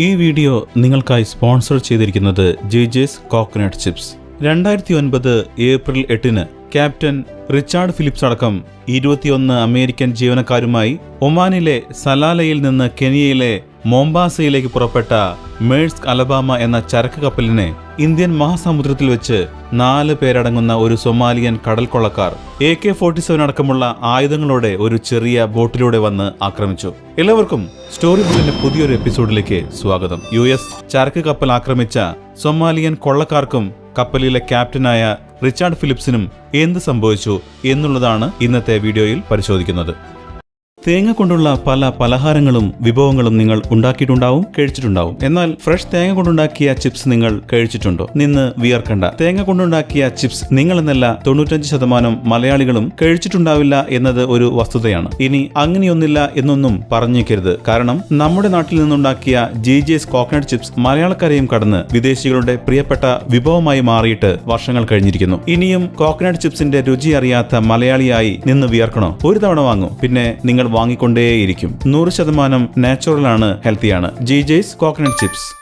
ഈ വീഡിയോ നിങ്ങൾക്കായി സ്പോൺസർ ചെയ്തിരിക്കുന്നത് ജെ ജെസ് കോക്കനട്ട് ചിപ്സ്. രണ്ടായിരത്തി ഒൻപത് ഏപ്രിൽ എട്ടിന് ക്യാപ്റ്റൻ റിച്ചാർഡ് ഫിലിപ്സ് അടക്കം ഇരുപത്തിയൊന്ന് അമേരിക്കൻ ജീവനക്കാരുമായി ഒമാനിലെ സലാലയിൽ നിന്ന് കെനിയയിലെ മോംബാസയിലേക്ക് പുറപ്പെട്ട മേഴ്സ്ക് അലബാമ എന്ന ചരക്ക് കപ്പലിനെ ഇന്ത്യൻ മഹാസമുദ്രത്തിൽ വെച്ച് നാല് പേരടങ്ങുന്ന ഒരു സൊമാലിയൻ കടൽ കൊള്ളക്കാർ എ കെ ഫോർട്ടി സെവൻ അടക്കമുള്ള ആയുധങ്ങളോടെ ഒരു ചെറിയ ബോട്ടിലൂടെ വന്ന് ആക്രമിച്ചു. എല്ലാവർക്കും സ്റ്റോറി ബുക്കിന്റെ പുതിയൊരു എപ്പിസോഡിലേക്ക് സ്വാഗതം. യു എസ് ചരക്ക് കപ്പൽ ആക്രമിച്ച സൊമാലിയൻ കൊള്ളക്കാർക്കും കപ്പലിലെ ക്യാപ്റ്റനായ റിച്ചാർഡ് ഫിലിപ്സിനും എന്ത് സംഭവിച്ചു എന്നുള്ളതാണ് ഇന്നത്തെ വീഡിയോയിൽ പരിശോധിക്കുന്നത്. തേങ്ങ കൊണ്ടുള്ള പല പലഹാരങ്ങളും വിഭവങ്ങളും നിങ്ങൾ ഉണ്ടാക്കിയിട്ടുണ്ടാവും കഴിച്ചിട്ടുണ്ടാവും. എന്നാൽ ഫ്രഷ് തേങ്ങ കൊണ്ടുണ്ടാക്കിയ ചിപ്സ് നിങ്ങൾ കഴിച്ചിട്ടുണ്ടോ? നിന്ന് വിയർക്കണ്ട. തേങ്ങ കൊണ്ടുണ്ടാക്കിയ ചിപ്സ് നിങ്ങൾ എന്നല്ല തൊണ്ണൂറ്റഞ്ച് ശതമാനം മലയാളികളും കഴിച്ചിട്ടുണ്ടാവില്ല എന്നത് ഒരു വസ്തുതയാണ്. ഇനി അങ്ങനെയൊന്നില്ല എന്നൊന്നും പറഞ്ഞേക്കരുത്. കാരണം നമ്മുടെ നാട്ടിൽ നിന്നുണ്ടാക്കിയ ജി ജെസ് കോക്കനട്ട് ചിപ്സ് മലയാളക്കരയും കടന്ന് വിദേശികളുടെ പ്രിയപ്പെട്ട വിഭവമായി മാറിയിട്ട് വർഷങ്ങൾ കഴിഞ്ഞിരിക്കുന്നു. ഇനിയും കോക്കനട്ട് ചിപ്സിന്റെ രുചി അറിയാത്ത മലയാളിയായി നിന്ന് വിയർക്കണോ? ഒരു തവണ വാങ്ങൂ. പിന്നെ നിങ്ങൾ വാങ്ങിക്കൊണ്ടേയിരിക്കും. നൂറ് ശതമാനം നാച്ചുറലാണ് ഹെൽത്തിയാണ്. ജി ജെയ്സ് കോക്കനട്ട് ചിപ്സ്.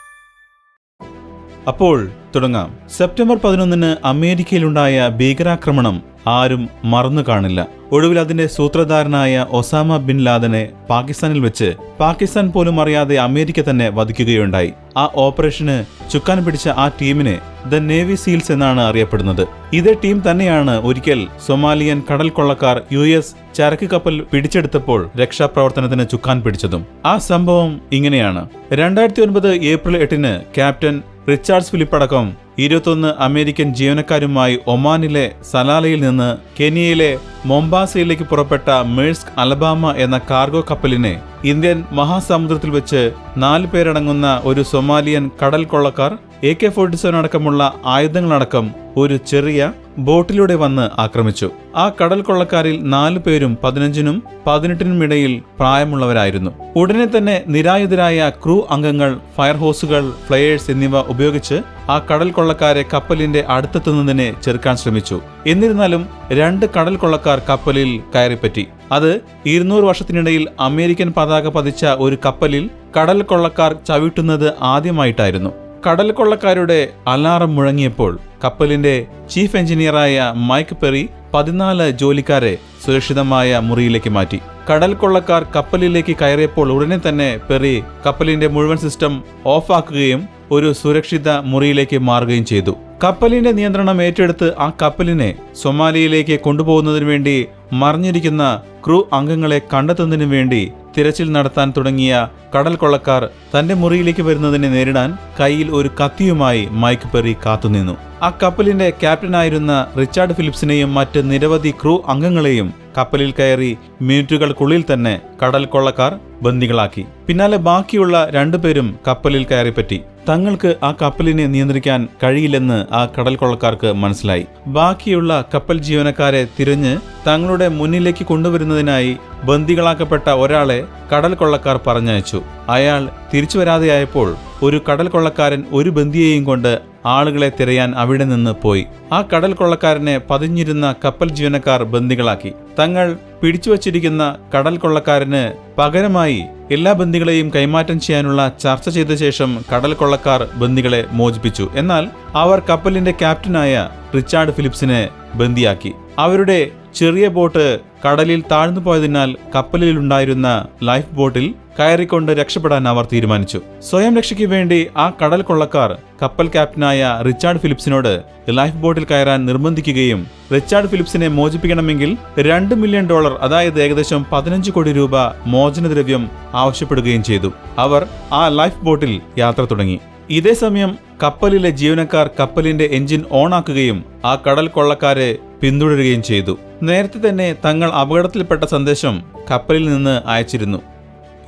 അപ്പോൾ തുടങ്ങാം. സെപ്റ്റംബർ പതിനൊന്നിന് അമേരിക്കയിലുണ്ടായ ഭീകരാക്രമണം ആരും മറന്നു കാണില്ല. ഒടുവിൽ അതിന്റെ സൂത്രധാരനായ ഒസാമ ബിൻ ലാദനെ പാകിസ്ഥാനിൽ വെച്ച് പാകിസ്ഥാൻ പോലും അറിയാതെ അമേരിക്ക തന്നെ വധിക്കുകയുണ്ടായി. ആ ഓപ്പറേഷന് ചുക്കാൻ പിടിച്ച ആ ടീമിനെ ദ നേവി സീൽസ് എന്നാണ് അറിയപ്പെടുന്നത്. ഇതേ ടീം തന്നെയാണ് ഒരിക്കൽ സൊമാലിയൻ കടൽ കൊള്ളക്കാർ യു എസ് ചരക്ക് കപ്പൽ പിടിച്ചെടുത്തപ്പോൾ രക്ഷാപ്രവർത്തനത്തിന് ചുക്കാൻ പിടിച്ചതും. ആ സംഭവം ഇങ്ങനെയാണ്. രണ്ടായിരത്തി ഒൻപത് ഏപ്രിൽ എട്ടിന് ക്യാപ്റ്റൻ റിച്ചാർഡ്സ് ഫിലിപ്പ് അടക്കം ഇരുപത്തൊന്ന് അമേരിക്കൻ ജീവനക്കാരുമായി ഒമാനിലെ സലാലയിൽ നിന്ന് കെനിയയിലെ മൊംബാസയിലേക്ക് പുറപ്പെട്ട മേഴ്സ്ക് അലബാമ എന്ന കാർഗോ കപ്പലിനെ ഇന്ത്യൻ മഹാസമുദ്രത്തിൽ വെച്ച് നാല് പേരടങ്ങുന്ന ഒരു സൊമാലിയൻ കടൽ കൊള്ളക്കാർ എ കെ ഫോർട്ടി സെവൻ അടക്കമുള്ള ആയുധങ്ങളടക്കം ഒരു ചെറിയ ബോട്ടിലൂടെ വന്ന് ആക്രമിച്ചു. ആ കടൽ കൊള്ളക്കാരിൽ നാലു പേരും പതിനഞ്ചിനും പതിനെട്ടിനും ഇടയിൽ പ്രായമുള്ളവരായിരുന്നു. ഉടനെ തന്നെ നിരായുധരായ ക്രൂ അംഗങ്ങൾ ഫയർ ഹോസുകൾ ഫ്ലയേഴ്സ് എന്നിവ ഉപയോഗിച്ച് ആ കടൽ കൊള്ളക്കാരെ കപ്പലിന്റെ അടുത്തെത്തുന്നതിനെ ചെറുക്കാൻ ശ്രമിച്ചു. എന്നിരുന്നാലും രണ്ട് കടൽ കൊള്ളക്കാർ കപ്പലിൽ കയറിപ്പറ്റി. അത് ഇരുന്നൂറ് വർഷത്തിനിടയിൽ അമേരിക്കൻ പതാക പതിച്ച ഒരു കപ്പലിൽ കടൽ കൊള്ളക്കാർ ചവിട്ടുന്നത് ആദ്യമായിട്ടായിരുന്നു. കടൽ കൊള്ളക്കാരുടെ അലാറം മുഴങ്ങിയപ്പോൾ കപ്പലിന്റെ ചീഫ് എഞ്ചിനീയറായ മൈക്ക് പെറി പതിനാല് ജോലിക്കാരെ സുരക്ഷിതമായ മുറിയിലേക്ക് മാറ്റി. കടൽ കൊള്ളക്കാർ കപ്പലിലേക്ക് കയറിയപ്പോൾ ഉടനെ തന്നെ പെറി കപ്പലിന്റെ മുഴുവൻ സിസ്റ്റം ഓഫാക്കുകയും ഒരു സുരക്ഷിത മുറിയിലേക്ക് മാറുകയും ചെയ്തു. കപ്പലിന്റെ നിയന്ത്രണം ഏറ്റെടുത്ത് ആ കപ്പലിനെ സൊമാലിയയിലേക്ക് കൊണ്ടുപോകുന്നതിനു വേണ്ടി മറിഞ്ഞിരിക്കുന്ന ക്രൂ അംഗങ്ങളെ കണ്ടെത്തുന്നതിനു വേണ്ടി തിരച്ചിൽ നടത്താൻ തുടങ്ങിയ കടൽ കൊള്ളക്കാർ തന്റെ മുറിയിലേക്ക് വരുന്നതിനെ നേരിടാൻ കയ്യിൽ ഒരു കത്തിയുമായി മൈക്ക് പെറി കാത്തുനിന്നു. ആ കപ്പലിന്റെ ക്യാപ്റ്റനായിരുന്ന റിച്ചാർഡ് ഫിലിപ്സിനെയും മറ്റ് നിരവധി ക്രൂ അംഗങ്ങളെയും കപ്പലിൽ കയറി മിനിറ്റുകൾക്കുള്ളിൽ തന്നെ കടൽ കൊള്ളക്കാർ ബന്ദികളാക്കി. പിന്നാലെ ബാക്കിയുള്ള രണ്ടുപേരും കപ്പലിൽ കയറിപ്പറ്റി. തങ്ങൾക്ക് ആ കപ്പലിനെ നിയന്ത്രിക്കാൻ കഴിയില്ലെന്ന് ആ കടൽ കൊള്ളക്കാർക്ക് മനസ്സിലായി. ബാക്കിയുള്ള കപ്പൽ ജീവനക്കാരെ തിരഞ്ഞ് തങ്ങളുടെ മുന്നിലേക്ക് കൊണ്ടുവരുന്നതിനായി ബന്ദികളാക്കപ്പെട്ട ഒരാളെ കടൽ കൊള്ളക്കാർ പറഞ്ഞയച്ചു. അയാൾ തിരിച്ചു വരാതെയായപ്പോൾ ഒരു കടൽ കൊള്ളക്കാരൻ ഒരു ബന്ദിയെയും കൊണ്ട് ആളുകളെ തിരയാൻ അവിടെ നിന്ന് പോയി. ആ കടൽ കൊള്ളക്കാരനെ പതിഞ്ഞിരുന്ന കപ്പൽ ജീവനക്കാർ ബന്ദികളാക്കി. തങ്ങൾ പിടിച്ചുവച്ചിരിക്കുന്ന കടൽ കൊള്ളക്കാരന് പകരമായി എല്ലാ ബന്ദികളെയും കൈമാറ്റം ചെയ്യാനുള്ള ചർച്ച ചെയ്ത ശേഷം കടൽ കൊള്ളക്കാർ ബന്ദികളെ മോചിപ്പിച്ചു. എന്നാൽ അവർ കപ്പലിന്റെ ക്യാപ്റ്റനായ റിച്ചാർഡ് ഫിലിപ്സിനെ ബന്ദിയാക്കി. അവരുടെ ചെറിയ ബോട്ട് കടലിൽ താഴ്ന്നു പോയതിനാൽ കപ്പലിലുണ്ടായിരുന്ന ലൈഫ് ബോട്ടിൽ കയറിക്കൊണ്ട് രക്ഷപ്പെടാൻ അവർ തീരുമാനിച്ചു. സ്വയം രക്ഷയ്ക്ക് വേണ്ടി ആ കടൽ കൊള്ളക്കാർ കപ്പൽ ക്യാപ്റ്റനായ റിച്ചാർഡ് ഫിലിപ്സിനോട് ലൈഫ് ബോട്ടിൽ കയറാൻ നിർബന്ധിക്കുകയും റിച്ചാർഡ് ഫിലിപ്സിനെ മോചിപ്പിക്കണമെങ്കിൽ രണ്ട് മില്യൺ ഡോളർ അതായത് ഏകദേശം പതിനഞ്ച് കോടി രൂപ മോചനദ്രവ്യം ആവശ്യപ്പെടുകയും ചെയ്തു. അവർ ആ ലൈഫ് ബോട്ടിൽ യാത്ര തുടങ്ങി. ഇതേസമയം കപ്പലിലെ ജീവനക്കാർ കപ്പലിന്റെ എഞ്ചിൻ ഓണാക്കുകയും ആ കടൽ കൊള്ളക്കാരെ പിന്തുടരുകയും ചെയ്തു. നേരത്തെ തന്നെ തങ്ങൾ അപകടത്തിൽപ്പെട്ട സന്ദേശം കപ്പലിൽ നിന്ന് അയച്ചിരുന്നു.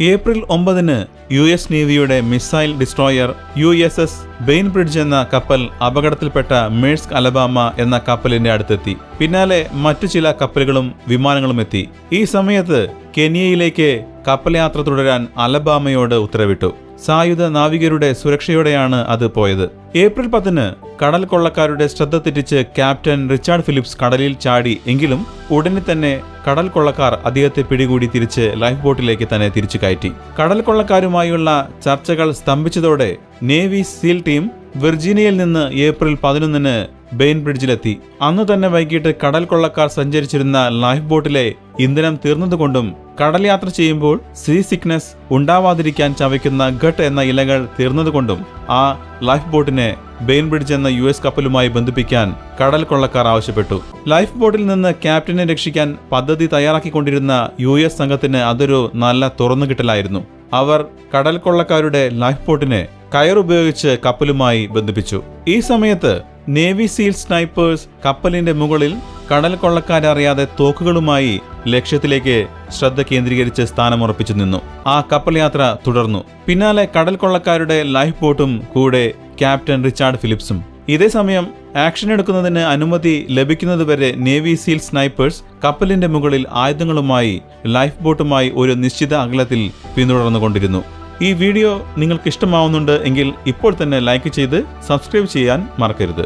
ഏപ്രിൽ ഒമ്പതിന് U S നേവിയുടെ missile destroyer U S S Bainbridge എന്ന കപ്പൽ അപകടത്തിൽപ്പെട്ട മേഴ്സ്ക് അലബാമ എന്ന കപ്പലിന്റെ അടുത്തെത്തി. പിന്നാലെ മറ്റു ചില കപ്പലുകളും വിമാനങ്ങളും എത്തി. ഈ സമയത്ത് കെനിയയിലേക്ക് കപ്പൽ യാത്ര തുടരാൻ അലബാമയോട് ഉത്തരവിട്ടു. സായുധ നാവികരുടെ സുരക്ഷയോടെയാണ് അത് പോയത്. ഏപ്രിൽ പത്തിന് കടൽ കൊള്ളക്കാരുടെ ശ്രദ്ധ തെറ്റിച്ച് ക്യാപ്റ്റൻ റിച്ചാർഡ് ഫിലിപ്സ് കടലിൽ ചാടി എങ്കിലും ഉടനെ തന്നെ കടൽ കൊള്ളക്കാർ അദ്ദേഹത്തെ പിടികൂടി തിരിച്ച് ലൈഫ് ബോട്ടിലേക്ക് തന്നെ തിരിച്ചു കയറ്റി. കടൽ കൊള്ളക്കാരുമായുള്ള ചർച്ചകൾ സ്തംഭിച്ചതോടെ നേവി സീൽ ടീം വിർജീനിയയിൽ നിന്ന് ഏപ്രിൽ പതിനൊന്നിന് ബെയിൻ ബ്രിഡ്ജിലെത്തി. അന്ന് തന്നെ വൈകിട്ട് കടൽ കൊള്ളക്കാർ സഞ്ചരിച്ചിരുന്ന ലൈഫ് ബോട്ടിലെ ഇന്ധനം തീർന്നതുകൊണ്ടും കടൽ യാത്ര ചെയ്യുമ്പോൾ സീ സിക്നസ് ഉണ്ടാവാതിരിക്കാൻ ചവയ്ക്കുന്ന ഘട്ട് എന്ന ഇലകൾ തീർന്നതുകൊണ്ടും ആ ലൈഫ് ബോട്ടിനെ ബെയിൻ ബ്രിഡ്ജ് എന്ന യു എസ് കപ്പലുമായി ബന്ധിപ്പിക്കാൻ കടൽ കൊള്ളക്കാർ ആവശ്യപ്പെട്ടു. ലൈഫ് ബോട്ടിൽ നിന്ന് ക്യാപ്റ്റനെ രക്ഷിക്കാൻ പദ്ധതി തയ്യാറാക്കിക്കൊണ്ടിരുന്ന യു എസ് സംഘത്തിന് അതൊരു നല്ല തുറന്നുകിട്ടലായിരുന്നു. അവർ കടൽ കൊള്ളക്കാരുടെ ലൈഫ് ബോട്ടിനെ കയർ ഉപയോഗിച്ച് കപ്പലുമായി ബന്ധിപ്പിച്ചു. ഈ സമയത്ത് നേവി സീൽ സ്നൈപ്പേഴ്സ് കപ്പലിന്റെ മുകളിൽ കടൽ കൊള്ളക്കാരറിയാതെ തോക്കുകളുമായി ലക്ഷ്യത്തിലേക്ക് ശ്രദ്ധ കേന്ദ്രീകരിച്ച് സ്ഥാനമുറപ്പിച്ചു നിന്നു. ആ കപ്പൽ യാത്ര തുടർന്നു. പിന്നാലെ കടൽ കൊള്ളക്കാരുടെ ലൈഫ് ബോട്ടും കൂടെ ക്യാപ്റ്റൻ റിച്ചാർഡ് ഫിലിപ്സും. ഇതേ സമയം ആക്ഷൻ എടുക്കുന്നതിന് അനുമതി ലഭിക്കുന്നതുവരെ നേവി സീൽ സ്നൈപ്പേഴ്സ് കപ്പലിന്റെ മുകളിൽ ആയുധങ്ങളുമായി ലൈഫ് ബോട്ടുമായി ഒരു നിശ്ചിത അകലത്തിൽ പിന്തുടർന്നുകൊണ്ടിരുന്നു. ഈ വീഡിയോ നിങ്ങൾക്ക് ഇഷ്ടമാവുന്നുണ്ട് എങ്കിൽ ഇപ്പോൾ തന്നെ ലൈക്ക് ചെയ്ത് സബ്സ്ക്രൈബ് ചെയ്യാൻ മറക്കരുത്.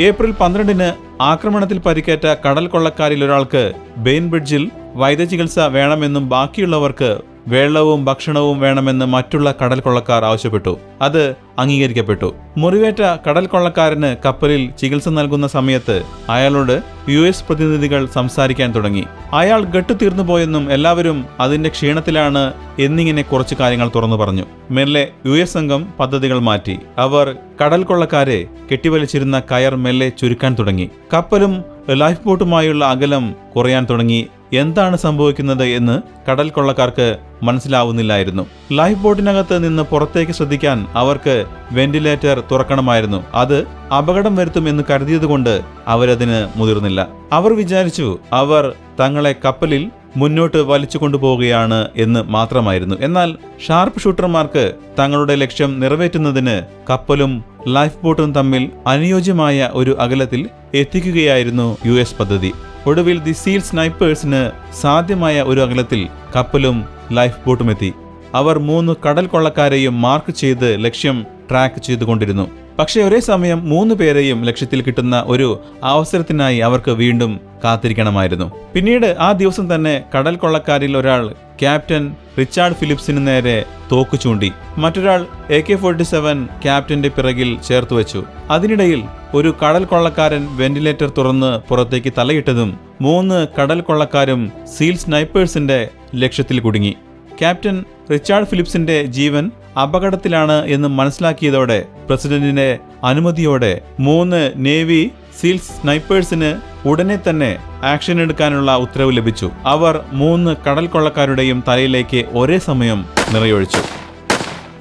ഏപ്രിൽ പന്ത്രണ്ടിന് ആക്രമണത്തിൽ പരിക്കേറ്റ കടൽ കൊള്ളക്കാരിൽ ഒരാൾക്ക് ബെയിൻ ബ്രിഡ്ജിൽ വൈദ്യചികിത്സ വേണമെന്നും ബാക്കിയുള്ളവർക്ക് വെള്ളവും ഭക്ഷണവും വേണമെന്ന് മറ്റുള്ള കടൽ കൊള്ളക്കാർ ആവശ്യപ്പെട്ടു. അത് അംഗീകരിക്കപ്പെട്ടു. മുറിവേറ്റ കടൽ കൊള്ളക്കാരന് കപ്പലിൽ ചികിത്സ നൽകുന്ന സമയത്ത് അയാളോട് യു എസ് പ്രതിനിധികൾ സംസാരിക്കാൻ തുടങ്ങി. അയാൾ ഗട്ടു തീർന്നു പോയെന്നും എല്ലാവരും അതിന്റെ ക്ഷീണത്തിലാണ് എന്നിങ്ങനെ കുറച്ച് കാര്യങ്ങൾ തുറന്നു പറഞ്ഞു. മെല്ലെ യു എസ് സംഘം പദ്ധതികൾ മാറ്റി. അവർ കടൽ കൊള്ളക്കാരെ കെട്ടിവലിച്ചിരുന്ന കയർ മെല്ലെ ചുരുക്കാൻ തുടങ്ങി. കപ്പലും ലൈഫ് ബോട്ടുമായുള്ള അകലം കുറയാൻ തുടങ്ങി. എന്താണ് സംഭവിക്കുന്നത് എന്ന് കടൽ കൊള്ളക്കാർക്ക് മനസ്സിലാവുന്നില്ലായിരുന്നു. ലൈഫ് ബോട്ടിനകത്ത് നിന്ന് പുറത്തേക്ക് ശ്രദ്ധിക്കാൻ അവർക്ക് വെന്റിലേറ്റർ തുറക്കണമായിരുന്നു. അത് അപകടം വരുത്തുമെന്ന് കരുതിയതുകൊണ്ട് അവരതിന് മുതിർന്നില്ല. അവർ വിചാരിച്ചു അവർ തങ്ങളെ കപ്പലിൽ മുന്നോട്ട് വലിച്ചു കൊണ്ടുപോവുകയാണ് എന്ന് മാത്രമായിരുന്നു. എന്നാൽ ഷാർപ്പ് ഷൂട്ടർമാർക്ക് തങ്ങളുടെ ലക്ഷ്യം നിറവേറ്റുന്നതിന് കപ്പലും ലൈഫ് ബോട്ടും തമ്മിൽ അനുയോജ്യമായ ഒരു അകലത്തിൽ എത്തിക്കുകയായിരുന്നു യു പദ്ധതി. ഒടുവിൽ ദി സീൽ സ്നൈപ്പേഴ്സിന് സാധ്യമായ ഒരു അകലത്തിൽ കപ്പലും ലൈഫ് ബോട്ടും എത്തി. അവർ മൂന്ന് കടൽ കൊള്ളക്കാരെയും മാർക്ക് ചെയ്ത് ലക്ഷ്യം ട്രാക്ക് ചെയ്തുകൊണ്ടിരുന്നു. പക്ഷേ ഒരേ സമയം മൂന്ന് പേരെയും ലക്ഷ്യത്തിൽ കിട്ടുന്ന ഒരു അവസരത്തിനായി അവർക്ക് വീണ്ടും കാത്തിരിക്കണമായിരുന്നു. പിന്നീട് ആ ദിവസം തന്നെ കടൽ കൊള്ളക്കാരിൽ ഒരാൾ ക്യാപ്റ്റൻ റിച്ചാർഡ് ഫിലിപ്സിന് നേരെ തോക്കു ചൂണ്ടി. മറ്റൊരാൾ എ കെ ഫോർട്ടി സെവൻ ക്യാപ്റ്റന്റെ പിറകിൽ ചേർത്ത് വെച്ചു. അതിനിടയിൽ ഒരു കടൽ കൊള്ളക്കാരൻ വെന്റിലേറ്റർ തുറന്ന് പുറത്തേക്ക് തലയിട്ടതും മൂന്ന് കടൽ കൊള്ളക്കാരും സീൽ സ്നൈപ്പേഴ്സിന്റെ ലക്ഷ്യത്തിൽ കുടുങ്ങി. ക്യാപ്റ്റൻ റിച്ചാർഡ് ഫിലിപ്സിന്റെ ജീവൻ അപകടത്തിലാണ് എന്ന് മനസ്സിലാക്കിയതോടെ പ്രസിഡന്റിന്റെ അനുമതിയോടെ മൂന്ന് നേവി സീൽസ് സ്നൈപ്പേഴ്സിന് ഉടനെ തന്നെ ആക്ഷൻ എടുക്കാനുള്ള ഉത്തരവ് ലഭിച്ചു. അവർ മൂന്ന് കടൽ കൊള്ളക്കാരുടെയും തലയിലേക്ക് ഒരേ സമയം നിറയൊഴിച്ചു.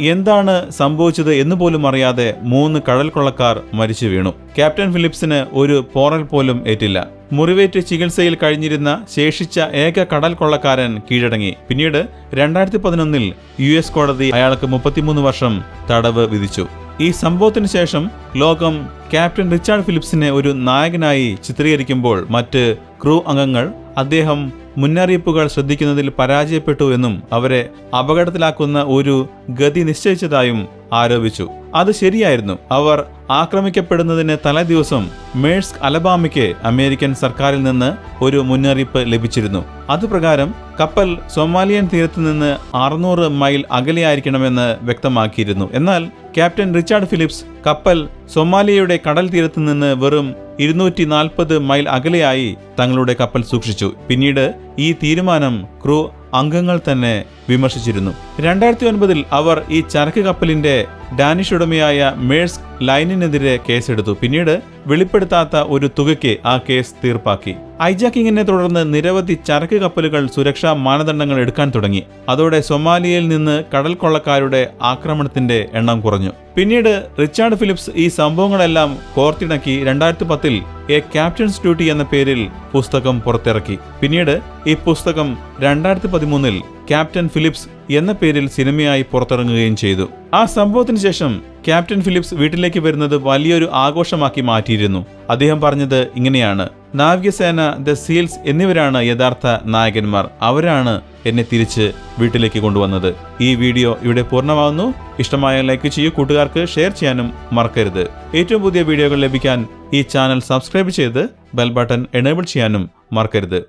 എന്താണ് സംഭവിച്ചത് എന്ന് പോലും അറിയാതെ മൂന്ന് കടൽ കൊള്ളക്കാർ മരിച്ചു വീണു. ക്യാപ്റ്റൻ ഫിലിപ്സിന് ഒരു പോറൽ പോലും ഏറ്റില്ല. മുറിവേറ്റ് ചികിത്സയിൽ കഴിഞ്ഞിരുന്ന ശേഷിച്ച ഏക കടൽ കൊള്ളക്കാരൻ കീഴടങ്ങി. പിന്നീട് രണ്ടായിരത്തി പതിനൊന്നിൽ യു എസ് കോടതി അയാൾക്ക് മുപ്പത്തിമൂന്ന് വർഷം തടവ് വിധിച്ചു. ഈ സംഭവത്തിന് ശേഷം ലോകം ക്യാപ്റ്റൻ റിച്ചാർഡ് ഫിലിപ്സിനെ ഒരു നായകനായി ചിത്രീകരിക്കുമ്പോൾ മറ്റ് ക്രൂ അംഗങ്ങൾ അദ്ദേഹം മുന്നറിയിപ്പുകൾ ശ്രദ്ധിക്കുന്നതിൽ പരാജയപ്പെട്ടു എന്നും അവരെ അപകടത്തിലാക്കുന്ന ഒരു ഗതി നിശ്ചയിച്ചതായും ആരോപിച്ചു. അത് ശരിയായിരുന്നു. അവർ ആക്രമിക്കപ്പെടുന്നതിന് തലേദിവസം മേഴ്സ്ക് അലബാമയ്ക്ക് അമേരിക്കൻ സർക്കാരിൽ നിന്ന് ഒരു മുന്നറിയിപ്പ് ലഭിച്ചിരുന്നു. അതുപ്രകാരം കപ്പൽ സൊമാലിയൻ തീരത്ത് നിന്ന് അറുന്നൂറ് മൈൽ അകലെയായിരിക്കണമെന്ന് വ്യക്തമാക്കിയിരുന്നു. എന്നാൽ ക്യാപ്റ്റൻ റിച്ചാർഡ് ഫിലിപ്സ് കപ്പൽ സൊമാലിയയുടെ കടൽ തീരത്ത് നിന്ന് വെറും ഇരുന്നൂറ്റി നാൽപ്പത് മൈൽ അകലെയായി തങ്ങളുടെ കപ്പൽ സൂക്ഷിച്ചു. പിന്നീട് ഈ തീരുമാനം ക്രൂ അംഗങ്ങൾ തന്നെ വിമർശിച്ചിരുന്നു. രണ്ടായിരത്തി ഒൻപതിൽ അവർ ഈ ചരക്ക് കപ്പലിന്റെ ഡാനിഷ് ഉടമയായ മേഴ്സ് ലൈനിനെതിരെ കേസെടുത്തു. പിന്നീട് വെളിപ്പെടുത്താത്ത ഒരു തുകയ്ക്ക് ആ കേസ് തീർപ്പാക്കി. ഐജാക്കിങ്ങിനെ തുടർന്ന് നിരവധി ചരക്ക് കപ്പലുകൾ സുരക്ഷാ മാനദണ്ഡങ്ങൾ എടുക്കാൻ തുടങ്ങി. അതോടെ സൊമാലിയയിൽ നിന്ന് കടൽ കൊള്ളക്കാരുടെ ആക്രമണത്തിന്റെ എണ്ണം കുറഞ്ഞു. പിന്നീട് റിച്ചാർഡ് ഫിലിപ്സ് ഈ സംഭവങ്ങളെല്ലാം കോർത്തിണക്കി രണ്ടായിരത്തി പത്തിൽ എ ക്യാപ്റ്റൻസ് ഡ്യൂട്ടി എന്ന പേരിൽ പുസ്തകം പുറത്തിറക്കി. പിന്നീട് ഈ പുസ്തകം രണ്ടായിരത്തി പതിമൂന്നിൽ ക്യാപ്റ്റൻ ഫിലിപ്സ് എന്ന പേരിൽ സിനിമയായി പുറത്തിറങ്ങുകയും ചെയ്തു. ആ സംഭവത്തിന് ശേഷം ക്യാപ്റ്റൻ ഫിലിപ്സ് വീട്ടിലേക്ക് വരുന്നത് വലിയൊരു ആഘോഷമാക്കി മാറ്റിയിരുന്നു. അദ്ദേഹം പറഞ്ഞത് ഇങ്ങനെയാണ്. നാവികസേന ദ സീൽസ് എന്നിവരാണ് യഥാർത്ഥ നായകന്മാർ. അവരാണ് എന്നെ തിരിച്ച് വീട്ടിലേക്ക് കൊണ്ടുവന്നത്. ഈ വീഡിയോ ഇവിടെ പൂർണമാകുന്നു. ഇഷ്ടമായ ലൈക്ക് ചെയ്യൂ. കൂട്ടുകാർക്ക് ഷെയർ ചെയ്യാനും മറക്കരുത്. ഏറ്റവും പുതിയ വീഡിയോകൾ ലഭിക്കാൻ ഈ ചാനൽ സബ്സ്ക്രൈബ് ചെയ്ത് ബെൽ ബട്ടൺ എനേബിൾ ചെയ്യാനും മറക്കരുത്.